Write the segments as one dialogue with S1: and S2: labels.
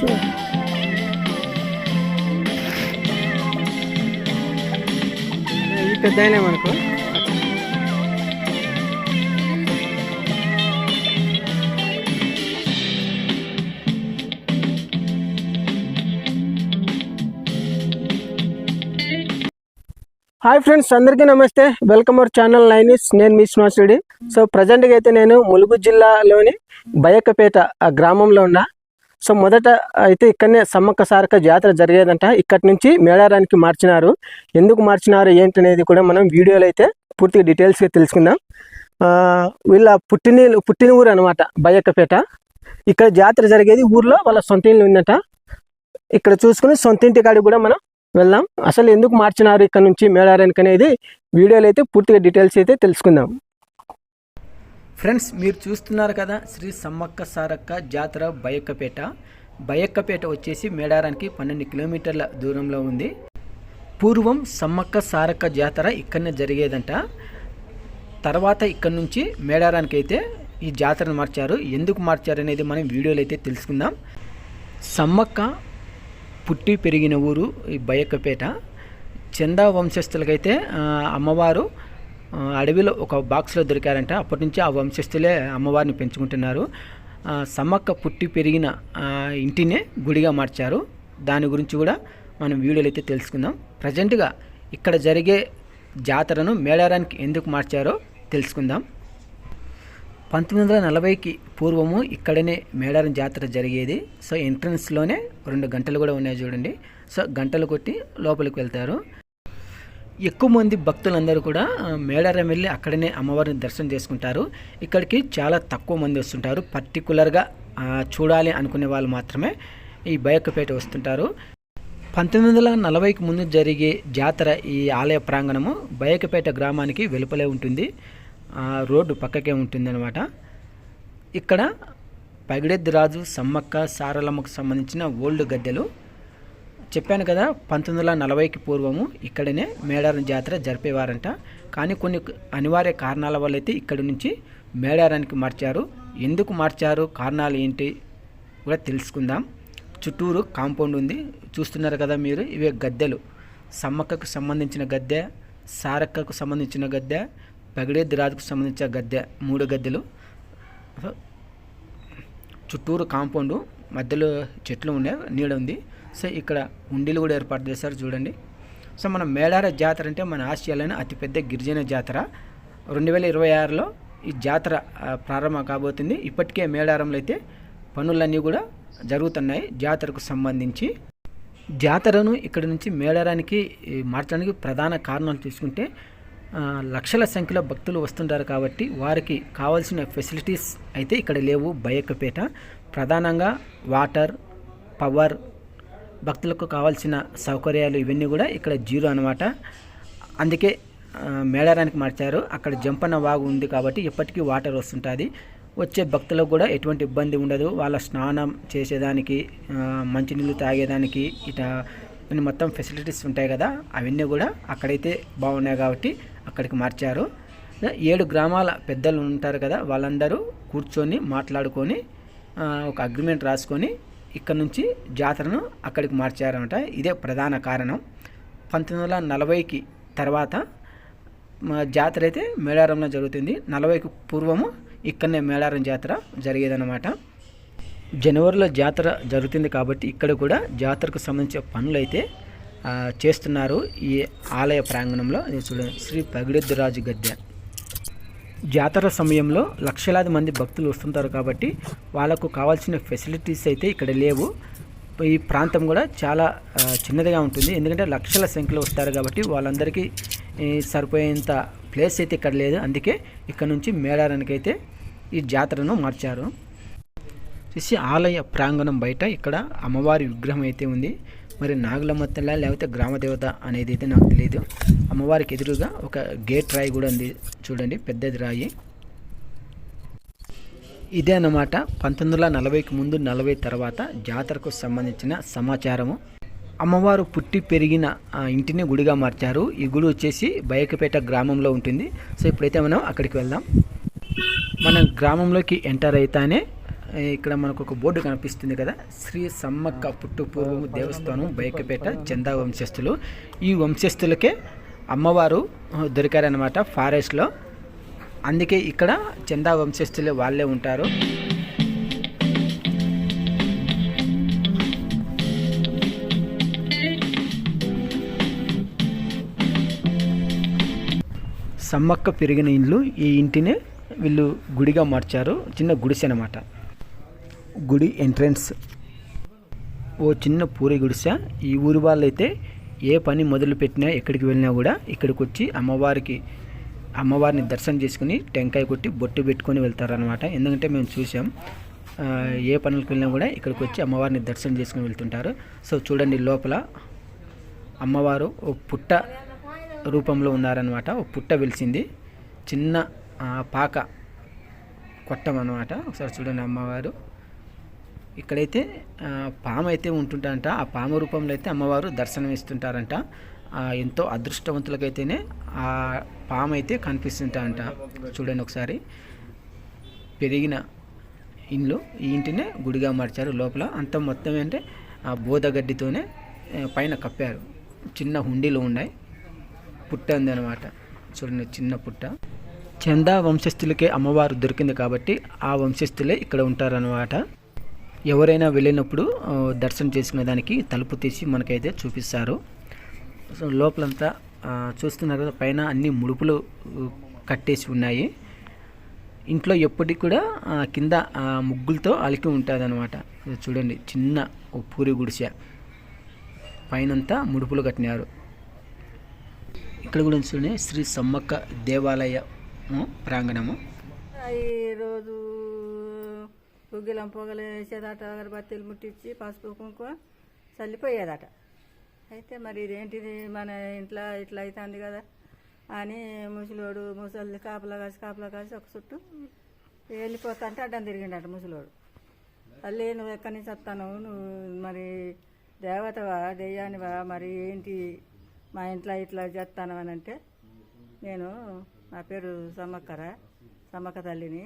S1: ఈ పెద్ద మనకు. హాయ్ ఫ్రెండ్స్ అందరికీ నమస్తే. వెల్కమ్ అవర్ ఛానల్ నైనిస్ నేను మీ శ్రీనివాసుడి సో ప్రజెంట్గా అయితే నేను ములుగు జిల్లాలోని బయకపేట ఆ గ్రామంలో ఉన్నా సో మొదట అయితే ఇక్కడనే సమ్మక్క సారక్క జాతర జరిగేదంట. ఇక్కడి నుంచి మేడారానికి మార్చినారు. ఎందుకు మార్చినారు? ఏంటనేది కూడా మనం వీడియోలో అయితే పూర్తిగా డీటెయిల్స్గా తెలుసుకుందాం. వీళ్ళ పుట్టిన పుట్టిన ఊరు అనమాట బయ్యక్కపేట. ఇక్కడ జాతర జరిగేది ఊర్లో వాళ్ళ సొంత ఇల్లు ఉందట. ఇక్కడ చూసుకుని సొంత ఇంటి కాడికి కూడా మనం వెళ్దాం. అసలు ఎందుకు మార్చినారు ఇక్కడ నుంచి మేడారానికి అనేది వీడియోలో అయితే పూర్తిగా డీటెయిల్స్ అయితే తెలుసుకుందాం. ఫ్రెండ్స్ మీరు చూస్తున్నారు కదా శ్రీ సమ్మక్క సారక్క జాతర బయక్కపేట. బయక్కపేట వచ్చేసి మేడారానికి పన్నెండు కిలోమీటర్ల దూరంలో ఉంది. పూర్వం సమ్మక్క సారక్క జాతర ఇక్కడనే జరిగేదంట. తర్వాత ఇక్కడ నుంచి మేడారానికి అయితే ఈ జాతరను మార్చారు. ఎందుకు మార్చారు అనేది మనం వీడియోలో అయితే తెలుసుకుందాం. సమ్మక్క పుట్టి పెరిగిన ఊరు ఈ బయక్కపేట. చందా వంశస్థులకైతే అమ్మవారు అడవిలో ఒక బాక్స్లో దొరికారంట. అప్పటి నుంచి ఆ వంశస్థులే అమ్మవారిని పెంచుకుంటున్నారు. సమ్మక్క పుట్టి పెరిగిన ఇంటినే గుడిగా మార్చారు. దాని గురించి కూడా మనం వీడియోలో అయితే తెలుసుకుందాం. ప్రజెంట్గా ఇక్కడ జరిగే జాతరను మేడారానికి ఎందుకు మార్చారో తెలుసుకుందాం. పంతొమ్మిది వందల నలభైకి పూర్వము ఇక్కడనే మేడారం జాతర జరిగేది. సో ఎంట్రన్స్లోనే రెండు గంటలు కూడా ఉన్నాయి చూడండి. సో గంటలు కొట్టి లోపలికి వెళ్తారు. ఎక్కువ మంది భక్తులందరూ కూడా మేడారం వెళ్ళి అక్కడనే అమ్మవారిని దర్శనం చేసుకుంటారు. ఇక్కడికి చాలా తక్కువ మంది వస్తుంటారు. పర్టికులర్గా చూడాలి అనుకునే వాళ్ళు మాత్రమే ఈ బయక్కపేట వస్తుంటారు. పంతొమ్మిది వందల నలభైకి ముందు జరిగే జాతర ఈ ఆలయ ప్రాంగణము బయకపేట గ్రామానికి వెలుపలే ఉంటుంది. రోడ్డు పక్కకే ఉంటుందన్నమాట. ఇక్కడ పగిడెద్దు రాజు సమ్మక్క సారలమ్మకు సంబంధించిన ఓల్డ్ గద్దెలు చెప్పాను కదా పంతొమ్మిది వందల నలభైకి పూర్వము ఇక్కడనే మేడారం జాతర జరిపేవారంట. కానీ కొన్ని అనివార్య కారణాల వల్ల అయితే ఇక్కడి నుంచి మేడారానికి మార్చారు. ఎందుకు మార్చారు? కారణాలు ఏంటి? కూడా తెలుసుకుందాం. చుట్టూరు కాంపౌండ్ ఉంది. చూస్తున్నారు కదా మీరు ఇవే గద్దెలు. సమ్మక్కకు సంబంధించిన గద్దె సారక్కకు సంబంధించిన గద్దె పగిడేద్ది రాజుకు సంబంధించిన గద్దె మూడు గద్దెలు. చుట్టూరు కాంపౌండ్ మధ్యలో చెట్లు ఉన్నాయి నీడ ఉంది. సో ఇక్కడ ఉండీలు కూడా ఏర్పాటు చేశారు చూడండి. సో మన మేడార జాతర అంటే మన ఆసియాలోనే అతిపెద్ద గిరిజన జాతర. రెండు వేల ఇరవై ఆరులో ఈ జాతర ప్రారంభం కాబోతుంది. ఇప్పటికే మేడారంలో అయితే పనులన్నీ కూడా జరుగుతున్నాయి జాతరకు సంబంధించి. జాతరను ఇక్కడ నుంచి మేడారానికి మార్చడానికి ప్రధాన కారణాలు చూసుకుంటే లక్షల సంఖ్యలో భక్తులు వస్తుంటారు కాబట్టి వారికి కావాల్సిన ఫెసిలిటీస్ అయితే ఇక్కడ లేవు. బయకపేట ప్రధానంగా వాటర్ పవర్ భక్తులకు కావాల్సిన సౌకర్యాలు ఇవన్నీ కూడా ఇక్కడ జీరో అనమాట అందుకే మేడారానికి మార్చారు. అక్కడ జంపన్న వాగు ఉంది కాబట్టి ఇప్పటికీ వాటర్ వస్తుంటుంది. వచ్చే భక్తులకు కూడా ఎటువంటి ఇబ్బంది ఉండదు. వాళ్ళ స్నానం చేసేదానికి మంచినీళ్ళు తాగేదానికి ఇట మొత్తం ఫెసిలిటీస్ ఉంటాయి కదా అవన్నీ కూడా అక్కడైతే బాగున్నాయి కాబట్టి అక్కడికి మార్చారు. ఏడు గ్రామాల పెద్దలు ఉంటారు కదా వాళ్ళందరూ కూర్చొని మాట్లాడుకొని ఒక అగ్రిమెంట్ రాసుకొని ఇక్కడ నుంచి జాతరను అక్కడికి మార్చారనమాట ఇదే ప్రధాన కారణం. పంతొమ్మిది వందల నలభైకి తర్వాత మా జాతర అయితే మేడారంలో జరుగుతుంది. నలభైకి పూర్వము ఇక్కడనే మేడారం జాతర జరిగేదన్నమాట. జనవరిలో జాతర జరుగుతుంది కాబట్టి ఇక్కడ కూడా జాతరకు సంబంధించిన పనులు అయితే చేస్తున్నారు ఈ ఆలయ ప్రాంగణంలో. చూడండి. శ్రీ పగిడెద్దురాజు గద్దె. జాతర సమయంలో లక్షలాది మంది భక్తులు వస్తుంటారు కాబట్టి వాళ్ళకు కావాల్సిన ఫెసిలిటీస్ అయితే ఇక్కడ లేవు. ఈ ప్రాంతం కూడా చాలా చిన్నదిగా ఉంటుంది. ఎందుకంటే లక్షల సంఖ్యలో వస్తారు కాబట్టి వాళ్ళందరికీ సరిపోయేంత ప్లేస్ అయితే ఇక్కడ లేదు. అందుకే ఇక్కడ నుంచి మేడారానికి అయితే ఈ జాతరను మార్చారు. చూసి ఆలయ ప్రాంగణం బయట ఇక్కడ అమ్మవారి విగ్రహం అయితే ఉంది. మరి నాగులమ్మ తల్ల లేకపోతే గ్రామదేవత అనేది అయితే నాకు తెలియదు అమ్మవారికి ఎదురుగా ఒక గేట్ రాయి కూడా ఉంది. చూడండి పెద్దది రాయి. ఇదే అన్నమాట. పంతొమ్మిది వందల నలభైకి ముందు నలభై తర్వాత జాతరకు సంబంధించిన సమాచారము. అమ్మవారు పుట్టి పెరిగిన ఆ, ఇంటిని గుడిగా మార్చారు. ఈ గుడి వచ్చేసి బయకపేట గ్రామంలో ఉంటుంది. సో ఇప్పుడైతే మనం అక్కడికి వెళ్దాం. మనం గ్రామంలోకి ఎంటర్ అయితేనే ఇక్కడ మనకు ఒక బోర్డు కనిపిస్తుంది కదా. శ్రీ సమ్మక్క పుట్టుపూర్వము దేవస్థానం బైకపేట చందా వంశస్థులు. ఈ వంశస్థులకే అమ్మవారు దొరికారనమాట ఫారెస్ట్లో. అందుకే ఇక్కడ చందా వంశస్థులే వాళ్ళే ఉంటారు. సమ్మక్క పెరిగిన ఇల్లు ఈ ఇంటినే వీళ్ళు గుడిగా మార్చారు. చిన్న గుడిసె అనమాట గుడి ఎంట్రన్స్. ఓ చిన్న పూరి గుడిస. ఈ ఊరి వాళ్ళైతే ఏ పని మొదలుపెట్టినా ఎక్కడికి వెళ్ళినా కూడా ఇక్కడికి వచ్చి అమ్మవారికి అమ్మవారిని దర్శనం చేసుకుని టెంకాయ కొట్టి బొట్టు పెట్టుకొని వెళ్తారనమాట ఎందుకంటే మేము చూసాం ఏ పనులకు వెళ్ళినా కూడా ఇక్కడికి వచ్చి అమ్మవారిని దర్శనం చేసుకుని వెళ్తుంటారు. సో చూడండి లోపల అమ్మవారు ఓ పుట్ట రూపంలో ఉన్నారనమాట ఓ పుట్ట వెలిసింది. చిన్న పాక కొట్టం అనమాట ఒకసారి చూడండి అమ్మవారు. ఇక్కడైతే పాము అయితే ఉంటుంటారంట ఆ పాము రూపంలో అయితే అమ్మవారు దర్శనం ఇస్తుంటారంట ఎంతో అదృష్టవంతులకైతేనే ఆ పాము అయితే కనిపిస్తుంటారంట చూడండి ఒకసారి. పెరిగిన ఇండ్లు ఈ ఇంటినే గుడిగా మార్చారు. లోపల అంత మొత్తం ఏంటంటే ఆ బోధగడ్డితోనే పైన కప్పారు. చిన్న హుండీలు ఉన్నాయి. పుట్ట ఉంది అనమాట చూడండి చిన్న పుట్ట. చందా వంశస్థులకే అమ్మవారు దొరికింది కాబట్టి ఆ వంశస్థులే ఇక్కడ ఉంటారనమాట ఎవరైనా వెళ్ళినప్పుడు దర్శనం చేసుకునే దానికి తలుపు తీసి మనకైతే చూపిస్తారు. సో లోపలంతా చూస్తున్నారు కదా పైన అన్ని ముడుపులు కట్టేసి ఉన్నాయి. ఇంట్లో ఎప్పటికి కూడా కింద ముగ్గులతో అలికి ఉంటుంది అనమాట చూడండి చిన్న పూరి గుడిసె. పైనంతా ముడుపులు కట్టినారు. ఇక్కడ కూడా చూడండి శ్రీ సమ్మక్క దేవాలయ ప్రాంగణము.
S2: ఈరోజు గుగ్గిలం పొగలు వేసేదట అగరబత్తీలు ముట్టించి పసుపు కుంకుమ చల్లిపోయేదట. అయితే మరి ఇదేంటిది? మన ఇంట్లో ఇట్లా అవుతుంది కదా అని ముసలోడు ముసలి కాపలా కాసి కాపలా కాసి ఒక చుట్టూ వెళ్ళిపోతా అంటే అడ్డం తిరిగిండట ముసలోడు. తల్లి నువ్వు ఎక్కడి నుంచి వస్తాను నువ్వు మరి దేవతవా దెయ్యానివా? మరి ఏంటి మా ఇంట్లో ఇట్లా చేస్తాను అని అంటే నేను నా పేరు సమ్మక్కరా సమ్మక్క తల్లిని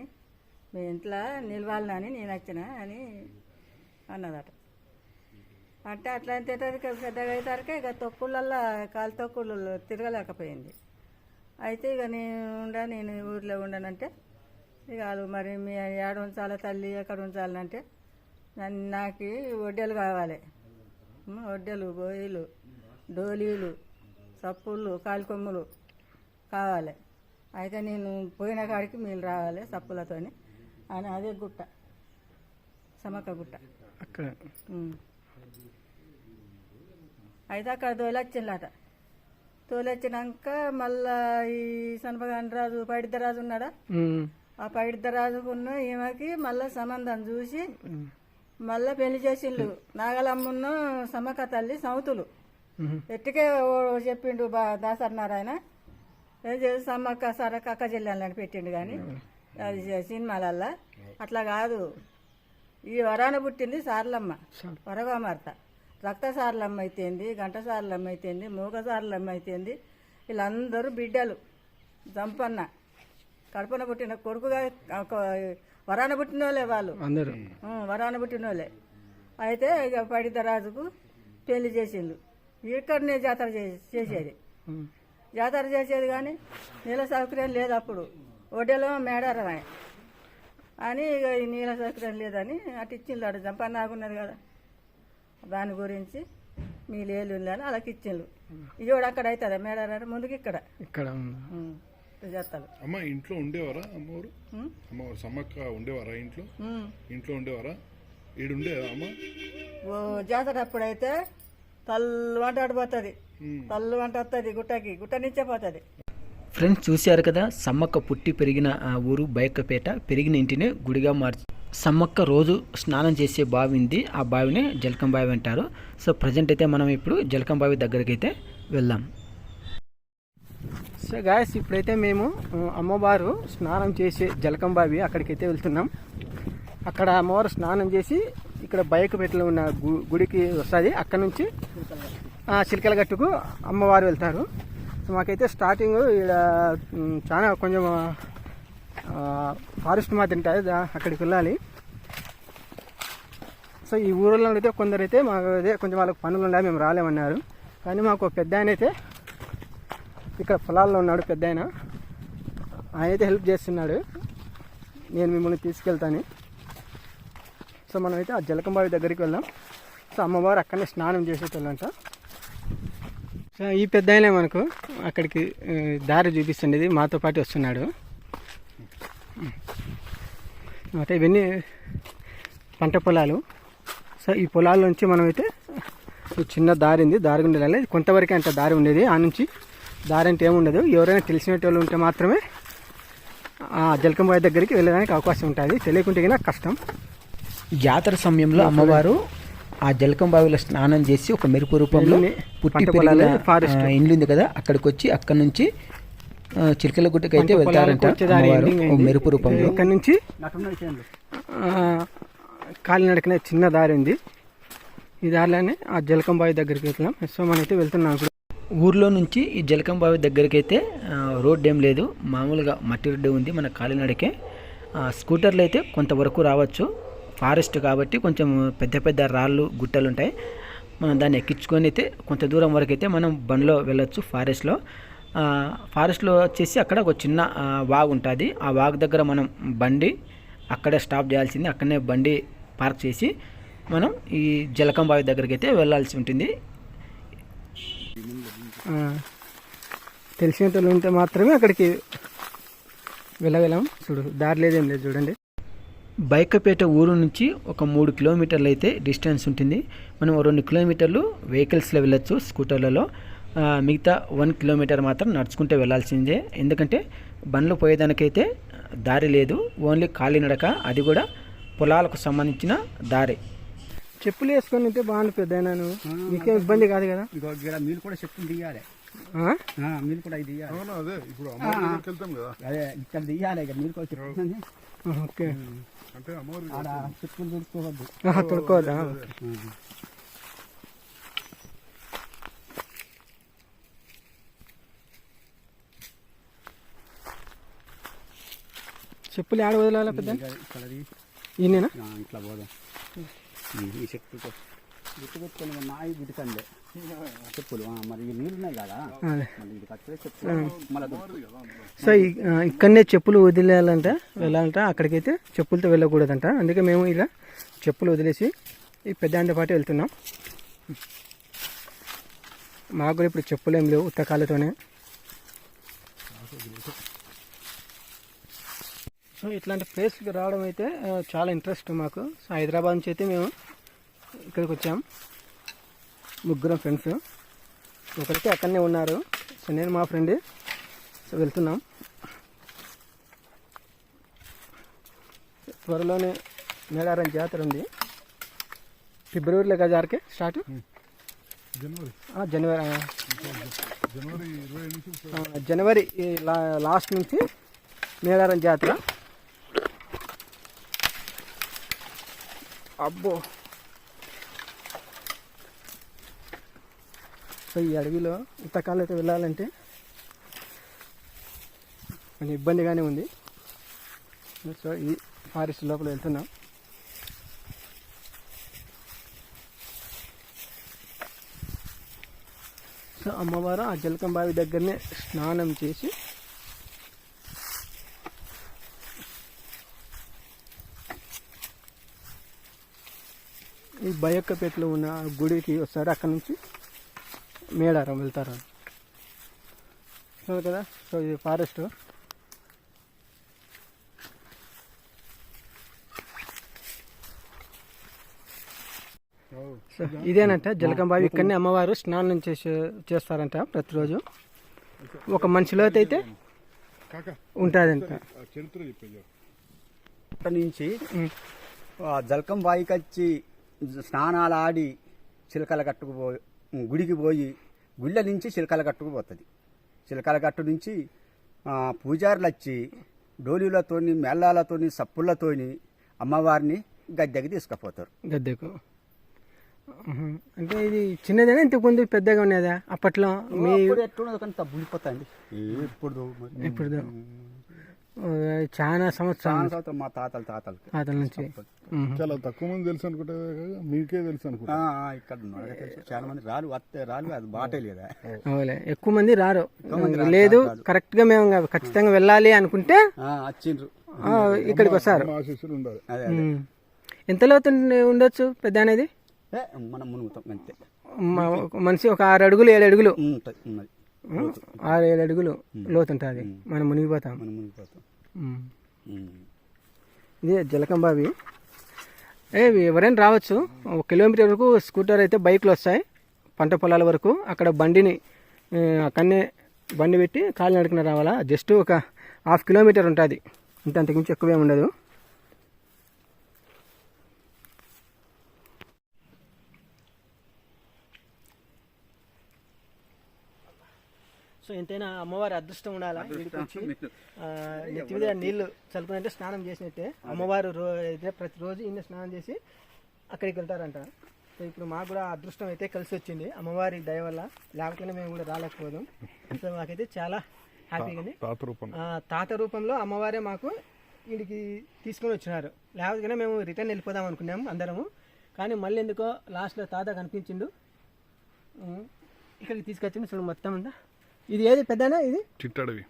S2: మీ ఇంట్లో నిలవాలని నేను వచ్చిన అని అన్నదట. అంటే అట్లా అంతేటరికి పెద్దగా అయ్యేసరికి ఇక తొక్కులల్లో కాలు తొక్కులు తిరగలేకపోయింది. అయితే ఇక నేను ఉండ నేను ఊర్లో ఉండనంటే ఇక వాళ్ళు మరి మీ ఏడ ఉంచాలి తల్లి ఎక్కడ ఉంచాలంటే నన్ను నాకు వడ్డెలు కావాలి. వడ్డెలు బోయిలు డోలీలు సప్పుళ్ళు కాలుకొమ్ములు కావాలి. అయితే నేను పోయిన కాడికి మీరు రావాలి సప్పులతోని. అని అదే గుట్ట. సమక్క గుట్ట.
S1: అక్కడ.
S2: అయితే అక్కడ తోలొచ్చిందట తోలొచ్చినాక మళ్ళా ఈ సనపగాని రాజు పైడిద్దరాజు ఉన్నాడా? ఆ పైడిద్దరాజుకున్న ఈమెకి మళ్ళా సంబంధం చూసి మళ్ళా పెళ్ళి చేసిండు. నాగలమ్మున్న సమక్క తల్లి సౌతులు. ఎట్టుకే చెప్పిండు బా దాసరి నారాయణ? ఏం చేసి సమ్మక్క సరక్క అక్క చెల్లెళ్ళని పెట్టిండు కానీ సినిమాలల్లా? అట్లా కాదు. ఈ వరాన పుట్టింది సార్లమ్మ.
S1: సార్.
S2: వరగమార్త. రక్త సార్లమ్మ అయితేంది గంట సార్లమ్మ అయితేంది మూగ సార్లమ్మ అయితేంది వీళ్ళందరూ బిడ్డలు. జంపన్న. కడుపున పుట్టిన కొడుకుగా వరాన పుట్టిన వాళ్ళే. వాళ్ళు వరాన పుట్టిన వాళ్ళే అయితే ఇక పడిత రాజుకు పెళ్ళి చేసిండు ఇక్కడనే జాతర చేసేది. జాతర చేసేది కానీ నీళ్ళ సౌకర్యం లేదు అప్పుడు. ఒడ్డెలో మేడారమే. అని ఇక ఈ నీళ్ళ సౌకర్యం లేదని అటు ఇచ్చిండు అటు జంపన్న ఆగున్నది కదా. దాని గురించి మీ లేలు అని అలాకి ఇచ్చిండు ఇజోడు అక్కడ అవుతుందా మేడారం ముందుకు ఇక్కడ.
S1: ఇక్కడ ఉంది.
S2: ఉం, చేస్తాడు
S3: అమ్మ ఇంట్లో ఉండేవారా అమ్మవారు? అమ్మవారు సమ్మక్క ఉండేవారా ఇంట్లో. ఇంట్లో ఉండేవారా? ఈడు ఉండేదా అమ్మ?
S2: ఓ జాతర అప్పుడైతే తల్లు వంట ఆడిపోతుంది తల్లు వంట వస్తుంది గుట్టకి. గుట్ట నుంచే పోతుంది.
S1: ఫ్రెండ్స్ చూశారు కదా సమ్మక్క పుట్టి పెరిగిన ఆ ఊరు బైక్కపేట పెరిగిన ఇంటిని గుడిగా మార్చి సమ్మక్క రోజు స్నానం చేసే బావి ఉంది ఆ బావిని జలకం బావి అంటారు. సో ప్రజెంట్ అయితే మనం ఇప్పుడు జలకం బావి దగ్గరికి అయితే వెళ్దాం.
S4: సో గాయస్ ఇప్పుడైతే మేము అమ్మవారు స్నానం చేసే జలకం బావి అక్కడికైతే వెళ్తున్నాం. అక్కడ అమ్మవారు స్నానం చేసి ఇక్కడ బైకపేటలో ఉన్న గు- గుడికి వస్తుంది. అక్కడ నుంచి ఆ, చిలకల గట్టుకు అమ్మవారు వెళ్తారు. సో మాకైతే స్టార్టింగ్ ఇక్కడ చాలా కొంచెం ఫారెస్ట్ మా ఉంటుంది అక్కడికి వెళ్ళాలి. సో ఈ ఊళ్ళో అయితే కొందరైతే మాకు అదే కొంచెం వాళ్ళకి పనులు ఉన్నాయి మేము రాలేమన్నారు. కానీ మాకు పెద్ద ఆయన అయితే ఇక్కడ పొలాల్లో ఉన్నాడు పెద్ద ఆయన ఆయన అయితే హెల్ప్ చేస్తున్నాడు. నేను మిమ్మల్ని తీసుకెళ్తాను. సో మనమైతే ఆ జలకంబావి దగ్గరికి వెళ్దాం. సో అమ్మవారు అక్కడనే స్నానం చేసేటోళ్ళంట. ఈ పెద్ద ఆయనే మనకు అక్కడికి దారి చూపిస్తుండేది. మాతో పాటు వస్తున్నాడు. అంటే ఇవన్నీ పంట పొలాలు. సో ఈ పొలాల నుంచి మనమైతే చిన్న దారి ఉంది. దారి గుండా వెళ్ళాలి. కొంతవరకే అంత దారి ఉండేది. ఆ నుంచి దారి అంటే ఏముండదు. ఎవరైనా తెలిసిన వాళ్ళు ఉంటే మాత్రమే ఆ జలకంబాయి దగ్గరికి వెళ్ళడానికి అవకాశం ఉంటుంది. తెలియకుంటే కష్టం.
S1: జాతర సమయంలో అమ్మవారు ఆ జలకం బావిలో స్నానం చేసి ఒక మెరుపు రూపంలో పుట్టి
S4: పొలాలు, ఫారెస్ట్.
S1: ఇండ్లు ఉంది కదా అక్కడికి వచ్చి అక్కడ నుంచి చిలకల గుట్టకి అయితే వెళ్తారంట. మెరుపు రూపంలో.
S4: ఇక్కడ నుంచి కాలినడకనే చిన్న దారి ఉంది. ఈ దారిలోనే ఆ జలకంబాయి దగ్గరికి వెళ్తున్నాం. సో మనమైతే వెళ్తున్నాం
S1: ఊర్లో నుంచి ఈ జలకం బావి దగ్గరికి అయితే ఆ, రోడ్డు ఏం లేదు. మామూలుగా మట్టి రోడ్డు ఉంది మన కాలినడకే స్కూటర్లు అయితే కొంతవరకు రావచ్చు. ఫారెస్ట్ కాబట్టి కొంచెం పెద్ద పెద్ద రాళ్ళు గుట్టలు ఉంటాయి. మనం దాన్ని ఎక్కించుకొని అయితే కొంత దూరం వరకు అయితే మనం బండ్లో వెళ్ళొచ్చు ఫారెస్ట్లో. ఫారెస్ట్లో వచ్చేసి అక్కడ ఒక చిన్న వాగ్ వాగు ఉంటుంది. ఆ వాగు దగ్గర మనం బండి అక్కడే స్టాప్ చేయాల్సింది. అక్కడనే బండి పార్క్ చేసి మనం ఈ జలకం బావి దగ్గరికి అయితే వెళ్ళాల్సి ఉంటుంది.
S4: తెలిసినట్లు తెలిసిన వాళ్ళు ఉంటే మాత్రమే అక్కడికి వెళ్ళగలం. చూడు దారి లేదేం లేదు చూడండి.
S1: బైకపేట ఊరు నుంచి ఒక మూడు కిలోమీటర్లు అయితే డిస్టెన్స్ ఉంటుంది. మనం రెండు కిలోమీటర్లు వెహికల్స్లో వెళ్ళొచ్చు స్కూటర్లలో. మిగతా వన్ కిలోమీటర్ మాత్రం నడుచుకుంటే వెళ్ళాల్సిందే. ఎందుకంటే బండ్లు పోయేదానికైతే దారి లేదు. ఓన్లీ కాలినడక అది కూడా పొలాలకు సంబంధించిన దారి.
S4: చెప్పులు వేసుకొని ఉంటే బాగుంది పెద్ద మీకేం ఇబ్బంది కాదు కదా?
S5: మీరు కూడా చెప్పులు తీయాలి.
S4: ఆ?
S5: ఆ, మీరు కూడా ఇది
S3: అదే ఇప్పుడు అమ్మవారి దగ్గరికి వెళ్తాం కదా.
S5: అదే ఇక్కడ మీరు కూడా
S4: ఓకే.
S5: చెప్పులు
S4: ఆడ వదలాలా పెద్ద? ఈయనేనా
S5: ఇట్లా పోదాం. ఈ చెప్పులు నాయి చెప్పులు మరి ఈ నీళ్ళు ఉన్నాయి కదా.
S4: సో ఇక్కడనే చెప్పులు వదిలేయాలంట వెళ్ళాలంట అక్కడికైతే చెప్పులతో వెళ్ళకూడదంట. అందుకే మేము ఇలా చెప్పులు వదిలేసి ఈ పెద్ద పాటు వెళ్తున్నాం. మాకు కూడా ఇప్పుడు చెప్పులు ఏం లేవు ఉత్తకాలతోనే. సో ఇట్లాంటి ప్లేస్కి రావడం అయితే చాలా ఇంట్రెస్ట్ మాకు. సో హైదరాబాద్ నుంచి అయితే మేము ఇక్కడికి వచ్చాం ముగ్గురం ఫ్రెండ్స్ ఒకరికి అక్కడనే ఉన్నారు. సో నేను మా ఫ్రెండ్ సో వెళ్తున్నాం. త్వరలోనే మేడారం జాతర ఉంది. ఫిబ్రవరిలో కదా జాతరకి స్టార్ట్?
S3: జనవరి.
S4: జనవరి
S3: జనవరి
S4: లాస్ట్ నుంచి మేడారం జాతర. అబ్బో. సో ఈ అడవిలో ఇంతకాలం అయితే వెళ్ళాలంటే కొంచెం ఇబ్బందిగానే ఉంది. సో ఈ ఫారెస్ట్ లోపల వెళ్తున్నాం. సో అమ్మవారు ఆ జలకం బావి దగ్గరనే స్నానం చేసి ఈ బయక్కపేటలో ఉన్న గుడికి వస్తారు అక్కడ నుంచి మేడారం వెళ్తారు? కదా సో ఇది ఫారెస్ట్. సో ఇదేనంట జలకంబావి. ఇక్కడనే అమ్మవారు స్నానం చేసే చేస్తారంట ప్రతిరోజు. ఒక మనిషిలో అయితే
S3: కాక.
S4: ఉంటుందంట.
S5: ఇక్కడ నుంచి ఆ జలకం బాయికి వచ్చి స్నానాలు ఆడి చిలకల కట్టుకు పోయి గుడికి పోయి గుళ్ళ నుంచి చిలకల కట్టుకు పోతుంది. చిలకల కట్టు నుంచి పూజారులు వచ్చి డోలీలతోని మేళాలతోని సప్పులతోని అమ్మవారిని గద్దెకి తీసుకుపోతారు.
S4: గద్దెకు. అంటే ఇది చిన్నదేనా? ఇంతకు ముందు పెద్దగా ఉన్నదా అప్పట్లో
S5: ఎట్లున్నదో కానీ తబ్బులిపోతాయండి ఇప్పుడు
S4: ఇప్పుడు చాలా సంవత్సరాలు
S5: మా తాతల తాతలకి.
S4: అతని నుంచి.
S3: చాలా తక్కువ మంది తెలుసు అనుకుంటే మీకే తెలుసు అనుకుంటా.
S5: ఇక్కడ. చాలా మంది రాళ్ళు వస్తే రాళ్ళు అది బాటే లేదా?
S4: అవులే ఎక్కువ మంది రారు.
S5: రారు,
S4: లేదు
S5: రారు.
S4: కరెక్ట్గా మేము ఖచ్చితంగా వెళ్ళాలి అనుకుంటే
S5: ఆ, వచ్చిండ్రు.
S4: ఆ, ఇక్కడికి వస్తారు.
S3: మా ఆశీస్సులు ఉండాలి.
S5: అదే
S4: మ్మ్. ఎంత లోతు ఉండొచ్చు పెద్ద అనేది?
S5: ఏ, మనం మునుగుతాం అంతే.
S4: మనిషి ఒక ఆరు అడుగులు ఏడు అడుగులు.
S5: ఉంటుంది
S4: ఆరు ఏడు అడుగులు లోతు ఉంటుంది మనం మునిగిపోతాం.
S5: మనం మునిగిపోతాం.
S4: ఇదే జలకంబావి ఏ ఎవరైనా రావచ్చు. ఒక కిలోమీటర్ వరకు స్కూటర్ అయితే బైక్లు వస్తాయి. పంట పొలాల వరకు. అక్కడ బండిని అక్కడనే బండి పెట్టి కాలు నడుకున రావాలా? జస్ట్ ఒక హాఫ్ కిలోమీటర్ ఉంటుంది. ఇంత అంతకుమించి ఎక్కువే ఉండదు. సో ఎంతైనా అమ్మవారి అదృష్టం ఉండాలా? వీడికి వచ్చి నెత్తి మీద నీళ్ళు చల్లుకునంటే స్నానం చేసినట్టే అమ్మవారు రో అయితే ప్రతిరోజు ఈయన స్నానం చేసి అక్కడికి వెళ్తారంట. సో ఇప్పుడు మాకు కూడా అదృష్టం అయితే కలిసి వచ్చింది. అమ్మవారి దయ వల్ల లేకపోతే మేము కూడా రాలేకపోదాం సో మాకైతే చాలా హ్యాపీగా ఉంది.
S3: తాత రూపం
S4: తాత రూపంలో అమ్మవారే మాకు వీడికి తీసుకొని వచ్చినారు. లేకపోతే మేము రిటర్న్ వెళ్ళిపోదాం అనుకున్నాము అందరము. కానీ మళ్ళీ ఎందుకో లాస్ట్లో తాత కనిపించిండు. ఇక్కడికి తీసుకొచ్చిండు. చూడు మొత్తం అంతా ఇది ఏది? పెద్దనా ఇది?
S3: చిట్టడవి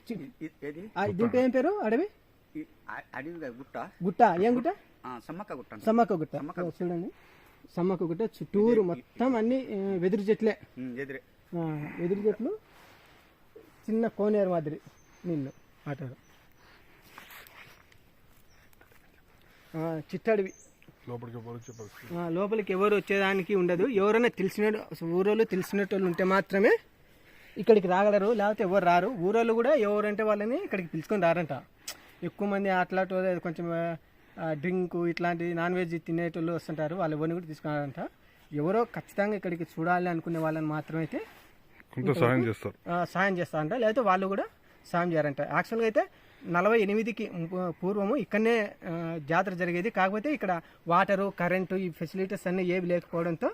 S4: పేరు ఏం పేరు అడవి?
S5: గుట్ట.
S4: గుట్ట. ఏం గుట్ట?
S5: ఆ, సమ్మక్క గుట్ట.
S4: సమ్మక్క గుట్ట. చూడండి. సమ్మక్క గుట్ట చుట్టూరు మొత్తం అన్ని వెదురు చెట్లే.
S5: ఎదురే.
S4: వెదురు చెట్లు చిన్న కోనేరు మాదిరి నీళ్ళు వాటర్ ఆ, చిట్టడివి
S3: లోపలికి
S4: ఎవరు వచ్చేదానికి ఉండదు. ఎవరైనా తెలిసిన ఊరోళ్ళు తెలిసినట్టు ఉంటే మాత్రమే ఇక్కడికి రాగలరు లేకపోతే ఎవరు రారు. ఊరోళ్ళు కూడా ఎవరంటే వాళ్ళని ఇక్కడికి పిలుచుకొని రారంట. ఎక్కువ మంది అట్లాంటి కొంచెం డ్రింక్ ఇట్లాంటి నాన్ వెజ్ తినేటోళ్ళు వస్తుంటారు. వాళ్ళు ఎవరిని కూడా తీసుకున్నారంట ఎవరో ఖచ్చితంగా ఇక్కడికి చూడాలి అనుకునే వాళ్ళని మాత్రమైతే
S3: సహాయం చేస్తారు.
S4: సాయం చేస్తారంట. లేకపోతే వాళ్ళు కూడా సాయం చేయారంట. యాక్చువల్గా అయితే నలభై ఎనిమిదికి పూర్వము ఇక్కడనే జాతర జరిగేది. కాకపోతే ఇక్కడ వాటరు కరెంటు ఈ ఫెసిలిటీస్ అన్నీ ఏవి లేకపోవడంతో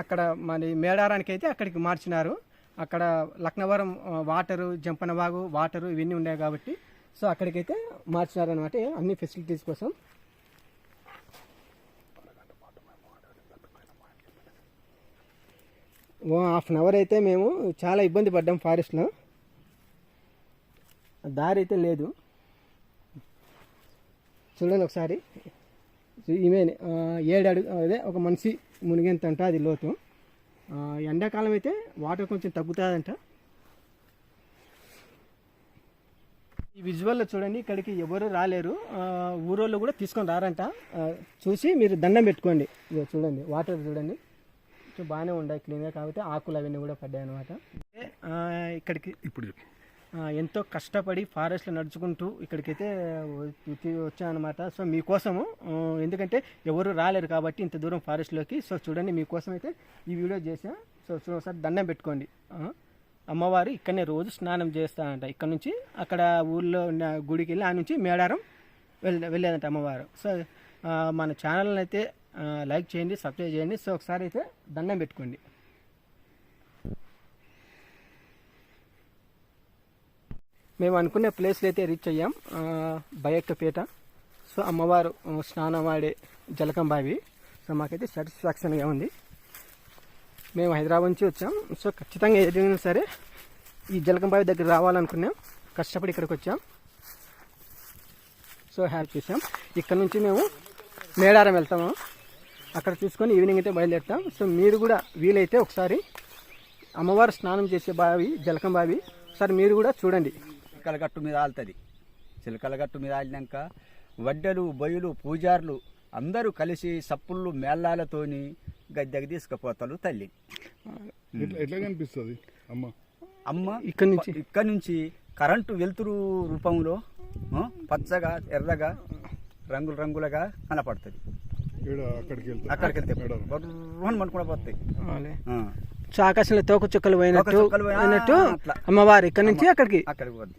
S4: అక్కడ మరి మేడారానికి అయితే అక్కడికి మార్చినారు. అక్కడ లక్నవరం వాటరు జంపనవాగు వాటరు ఇవన్నీ ఉన్నాయి కాబట్టి సో అక్కడికైతే మార్చినారనమాట అన్ని ఫెసిలిటీస్ కోసం. ఓ హాఫ్ అన్ అవర్ అయితే మేము చాలా ఇబ్బంది పడ్డాం ఫారెస్ట్లో. దారి అయితే లేదు. చూడండి ఒకసారి. ఈమె ఏడు అడుగు అదే ఒక మనిషి మునిగేంత అంట అది లోతు. ఎండాకాలం అయితే వాటర్ కొంచెం తగ్గుతుందంట. ఈ విజువల్లో చూడండి ఇక్కడికి ఎవరు రాలేరు. ఊరోళ్ళు కూడా తీసుకొని రారంట. చూసి మీరు దండం పెట్టుకోండి. ఇదిగో చూడండి వాటర్ చూడండి. సో బాగానే ఉన్నాయి క్లీన్గా కాకపోతే ఆకులు అవన్నీ కూడా పడ్డాయి అనమాట ఇక్కడికి
S3: ఇప్పుడు
S4: ఎంతో కష్టపడి ఫారెస్ట్లో నడుచుకుంటూ ఇక్కడికైతే వచ్చి వచ్చానమాట. సో మీకోసము ఎందుకంటే ఎవరు రాలేరు కాబట్టి ఇంత దూరం ఫారెస్ట్లోకి. సో చూడండి మీకోసం అయితే ఈ వీడియో చేసాం సో ఒకసారి దండం పెట్టుకోండి. అమ్మవారు ఇక్కడనే రోజు స్నానం చేస్తానంట ఇక్కడ నుంచి అక్కడ ఊళ్ళో ఉన్న గుడికి వెళ్ళి ఆ నుంచి మేడారం వెళ్ళ వెళ్ళేదంట అమ్మవారు. సో మన ఛానల్ని అయితే లైక్ చేయండి సబ్స్క్రైబ్ చేయండి. సో ఒకసారి అయితే దండం పెట్టుకోండి. మేము అనుకునే ప్లేస్లో అయితే రీచ్ అయ్యాం. ఆ, బయక్కపేట సో అమ్మవారు స్నానం ఆడే జలకం బావి. సో మాకైతే సాటిస్ఫాక్షన్గా ఉంది. మేము హైదరాబాద్ నుంచి వచ్చాం. సో ఖచ్చితంగా ఏదైనా సరే ఈ జలకం బావి దగ్గర రావాలనుకున్నాం. కష్టపడి ఇక్కడికి వచ్చాం. సో హ్యాపీ చేసాం ఇక్కడ నుంచి మేము మేడారం వెళ్తాము. అక్కడ చూసుకొని ఈవినింగ్ అయితే బయలుదేరుతాం. సో మీరు కూడా వీలైతే ఒకసారి అమ్మవారు స్నానం చేసే బావి జలకం బావి ఒకసారి మీరు కూడా చూడండి.
S5: చిలకల గట్టు మీద ఆలుతుంది. చిలకల గట్టు మీద ఆలినాక వడ్డెలు బొయ్యలు పూజారులు అందరూ కలిసి సప్పుళ్ళు మేళాలతోని గద్దెకి తీసుకుపోతారు తల్లి.
S3: ఎట్లా కనిపిస్తుంది అమ్మ?
S5: అమ్మ
S4: ఇక్కడి నుంచి.
S5: ఇక్కడ నుంచి కరెంటు వెలుతురు రూపంలో పచ్చగా ఎర్రగా రంగులు రంగులుగా కనపడుతుంది.
S3: అక్కడికి వెళ్తా?
S5: అక్కడికి వెళ్తే
S3: మేడారం.
S5: బర్రుమని పనుకుండా పోతాయి.
S4: ఆకాశంలో తోక చుక్కలు పోయినట్టు. అమ్మవారు ఇక్కడ నుంచి అక్కడికి
S5: అక్కడికి పోద్ది.